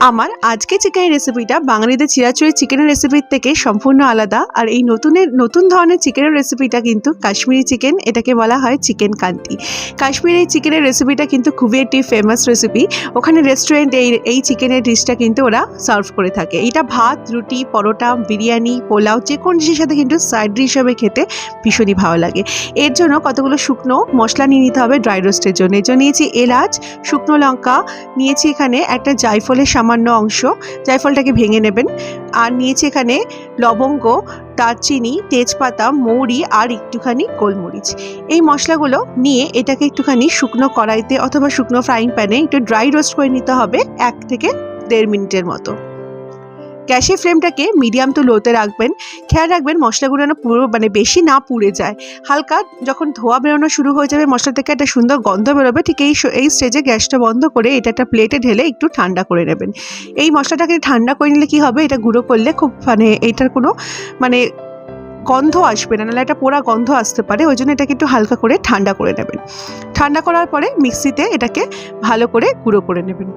আমার আজকে চিকেনের রেসিপিটা বাঙালিদের চিরাচুরি চিকেনের রেসিপির থেকে সম্পূর্ণ আলাদা। আর এই নতুনের, নতুন ধরনের চিকেনের রেসিপিটা কিন্তু কাশ্মীরি চিকেন, এটাকে বলা হয় চিকেন কান্তি। কাশ্মীরি চিকেনের রেসিপিটা কিন্তু খুবই একটি ফেমাস রেসিপি ওখানে রেস্টুরেন্টে এই এই চিকেনের ডিশটা কিন্তু ওরা সার্ভ করে থাকে। এটা ভাত, রুটি, পরোটা, বিরিয়ানি, পোলাও, যে কোনো ডিশের সাথে কিন্তু সাইড ডিশ হিসাবে খেতে ভীষণই ভালো লাগে। এর জন্য কতগুলো শুকনো মশলা নিয়ে নিতে হবে ড্রাই রোস্টের জন্য। এর জন্য নিয়েছি এলাচ, শুকনো লঙ্কা, নিয়েছি এখানে একটা জায়ফলের সামান্য অংশ জায়ফলটাকে ভেঙে নেবেন। আর নিয়েছে এখানে লবঙ্গ, দারচিনি, তেজপাতা, মৌরি আর একটুখানি গোলমরিচ। এই মশলাগুলো নিয়ে এটাকে একটুখানি শুকনো কড়াইতে অথবা শুকনো ফ্রাইং প্যানে একটু ড্রাই রোস্ট করে নিতে হবে এক থেকে দেড় মিনিটের মতো। গ্যাসের ফ্লেমটাকে মিডিয়াম টু লোতে রাখবেন। খেয়াল রাখবেন মশলাগুলো যেন পুরো মানে বেশি না পুড়ে যায়। হালকা যখন ধোয়া বেরোনো শুরু হয়ে যাবে, মশলা থেকে একটা সুন্দর গন্ধ বেরোবে, ঠিক এই এই স্টেজে গ্যাসটা বন্ধ করে এটা একটা প্লেটে ঢেলে একটু ঠান্ডা করে নেবেন। এই মশলাটাকে ঠান্ডা করে নিলে কি হবে? এটা গুঁড়ো করলে খুব মানে এটার কোনো মানে গন্ধ আসবে না, নাহলে একটা পোড়া গন্ধ আসতে পারে, ওই জন্য এটাকে একটু হালকা করে ঠান্ডা করে নেবেন। ঠান্ডা করার পরে মিক্সিতে এটাকে ভালো করে গুঁড়ো করে নেবেন।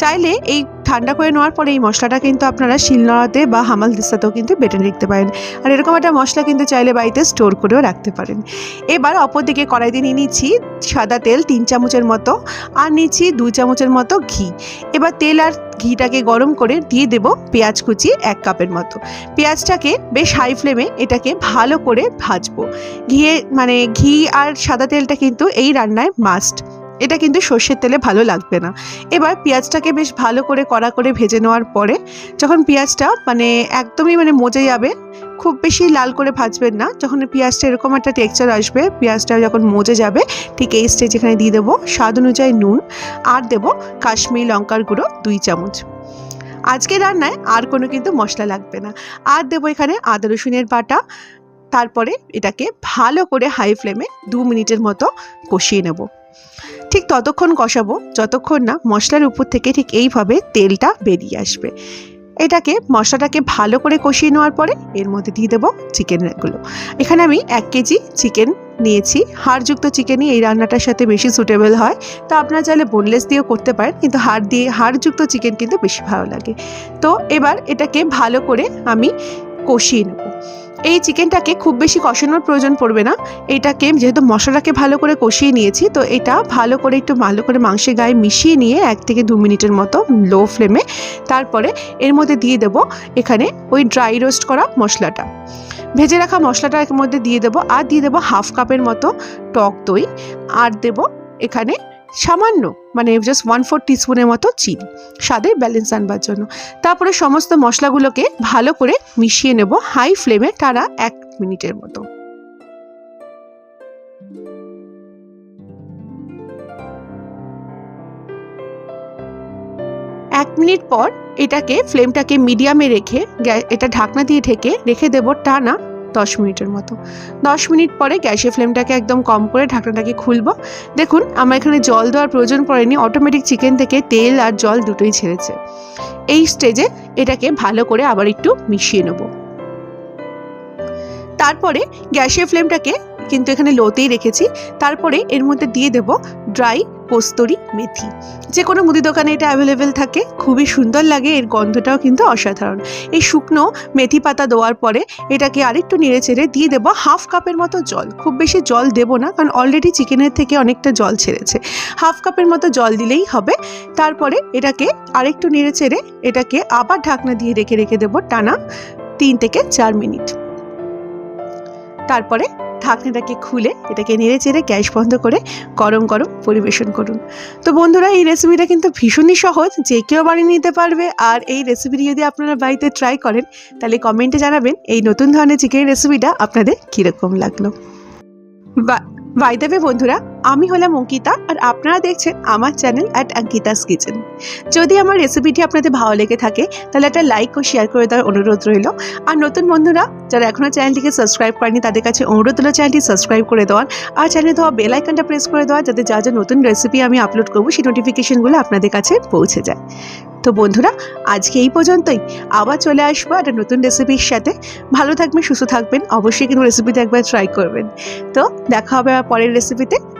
চাইলে এই ঠান্ডা করে নেওয়ার পরে এই মশলাটা কিন্তু আপনারা শিলনোড়াতে বা হামাল দিস্তাতেও কিন্তু বেটে রাখতে পারেন। আর এরকম একটা মশলা কিন্তু চাইলে বাড়িতে স্টোর করেও রাখতে পারেন। এবার অপর দিকে কড়াইতে নিয়ে নিচ্ছি সাদা তেল তিন চামচের মতো আর নিচ্ছি দু চামচের মতো ঘি। এবার তেল আর ঘিটাকে গরম করে দিয়ে দেব পেঁয়াজ কুচি এক কাপের মতো। পেঁয়াজটাকে বেশ হাই ফ্লেমে এটাকে ভালো করে ভাজবো। ঘিয়ে মানে ঘি আর সাদা তেলটা কিন্তু এই রান্নায় মাস্ট এটা কিন্তু সর্ষের তেলে ভালো লাগবে না। এবার পেঁয়াজটাকে বেশ ভালো করে কড়া করে ভেজে নেওয়ার পরে যখন পেঁয়াজটা মানে একদমই মানে মজে যাবে, খুব বেশি লাল করে ভাজবেন না, যখন পেঁয়াজটা এরকম একটা টেক্সচার আসবে, পেঁয়াজটা যখন মজে যাবে, ঠিক এই স্টেজ এখানে দিয়ে দেবো স্বাদ অনুযায়ী নুন, আর দেবো কাশ্মীরি লঙ্কার গুঁড়ো দুই চামচ। আজকে রান্নায় আর কোনো কিন্তু মশলা লাগবে না। আর দেবো এখানে আদা রসুনের বাটা, তারপরে এটাকে ভালো করে হাই ফ্লেমে দু মিনিটের মতো কষিয়ে নেব। ততক্ষণ কষাবো, যতক্ষণ না মশলার উপর থেকে ঠিক এইভাবে তেলটা বেরিয়ে আসবে। এটাকে, মশলাটাকে ভালো করে কষিয়ে নেওয়ার পরে এর মধ্যে দিয়ে দেবো চিকেনগুলো এখানে আমি এক কেজি চিকেন নিয়েছি। হাড়যুক্ত চিকেনই এই রান্নাটার সাথে বেশি সুটেবল হয়। তো আপনারা চাইলে বোনলেস দিয়েও করতে পারেন, কিন্তু হাড় দিয়ে, হাড়যুক্ত চিকেন কিন্তু বেশি ভালো লাগে। তো এবার এটাকে ভালো করে আমি কষিয়ে নেব। এই চিকেনটাকে খুব বেশি কষানোর প্রয়োজন পড়বে না। এটাকে যেহেতু মশলাটাকে ভালো করে কষিয়ে নিয়েছি, তো এটা ভালো করে একটু ভালো করে মাংসের গায়ে মিশিয়ে নিয়ে এক থেকে দু মিনিটের মতো লো ফ্লেমে তারপরে এর মধ্যে দিয়ে দেব এখানে ওই ড্রাই রোস্ট করা মশলাটা। ভেজে রাখা মশলাটা এর মধ্যে দিয়ে দেবো আর দিয়ে দেবো হাফ কাপের মতো টক দই। আর দেব এখানে সামান্য মানে জাস্ট ওয়ান ফোর টিস্পুনের মতো চিনি, স্বাদের ব্যালেন্স আনবার জন্য। তারপরে সমস্ত মশলাগুলোকে ভালো করে মিশিয়ে নেব হাই ফ্লেমে টানা এক মিনিটের মতো। এক মিনিট পর এটাকে ফ্লেমটাকে মিডিয়ামে রেখে এটা ঢাকনা দিয়ে ঢেকে রেখে দেব টানা দশ মিনিটের মতো। দশ মিনিট পরে গ্যাসের ফ্লেমটাকে একদম কম করে ঢাকনাটাকে খুলবো। দেখুন, আমার এখানে জল দেওয়ার প্রয়োজন পড়েনি অটোমেটিক চিকেন থেকে তেল আর জল দুটোই ছেড়েছে। এই স্টেজে এটাকে ভালো করে আবার একটু মিশিয়ে নেব। তারপরে গ্যাসের ফ্লেমটাকে কিন্তু এখানে লোতেই রেখেছি, তারপরে এর মধ্যে দিয়ে দেব ড্রাই কস্তুরি মেথি। যে কোনো মুদি দোকানে এটা অ্যাভেলেবেল থাকে, খুবই সুন্দর লাগে, এর গন্ধটাও কিন্তু অসাধারণ। এই শুকনো মেথি পাতা দেওয়ার পরে এটাকে আরেকটু নেড়ে চেড়ে দিয়ে দেবো হাফ কাপের মতো জল। খুব বেশি জল দেবো না, কারণ অলরেডি চিকেনের থেকে অনেকটা জল ছেড়েছে। হাফ কাপের মতো জল দিলেই হবে। তারপরে এটাকে আরেকটু নেড়ে চেড়ে এটাকে আবার ঢাকনা দিয়ে রেখে রেখে দেবো টানা তিন থেকে চার মিনিট। তারপরে ঢাকনাটাকে খুলে এটাকে নেড়ে চেড়ে গ্যাস বন্ধ করে গরম গরম পরিবেশন করুন। তো বন্ধুরা, এই রেসিপিটা কিন্তু ভীষণই সহজ, যে কেউ বানিয়ে নিতে পারবে। আর এই রেসিপিটি যদি আপনারা বাড়িতে ট্রাই করেন, তাহলে কমেন্টে জানাবেন এই নতুন ধরনের চিকেন রেসিপিটা আপনাদের কীরকম লাগল। বা বাই দেবে বন্ধুরা আমি হলাম অঙ্কিতা আর আপনারা দেখছেন আমার চ্যানেল অ্যাট অঙ্কিতাস কিচেন যদি আমার রেসিপিটি আপনাদের ভালো লেগে থাকে, তাহলে একটা লাইক ও শেয়ার করে দেওয়ার অনুরোধ রইল। আর নতুন বন্ধুরা, যারা এখনও চ্যানেলটিকে সাবস্ক্রাইব করেনি, তাদের কাছে অনুরোধ হলো চ্যানেলটি সাবস্ক্রাইব করে দেওয়ার। আর চ্যানেলে দেওয়া বেল আইকনটা প্রেস করে দেওয়া যাতে যা যা নতুন রেসিপি আমি আপলোড করব, সেই নোটিফিকেশনগুলো আপনাদের কাছে পৌঁছে যায়। তো বন্ধুরা, আজকে এই পর্যন্তই। আবার চলে আসব একটা নতুন রেসিপির সাথে। ভালো থাকবেন, সুস্থ থাকবেন। অবশ্যই কিন্তু রেসিপিতে একবার ট্রাই করবেন। তো দেখা হবে পরের রেসিপিতে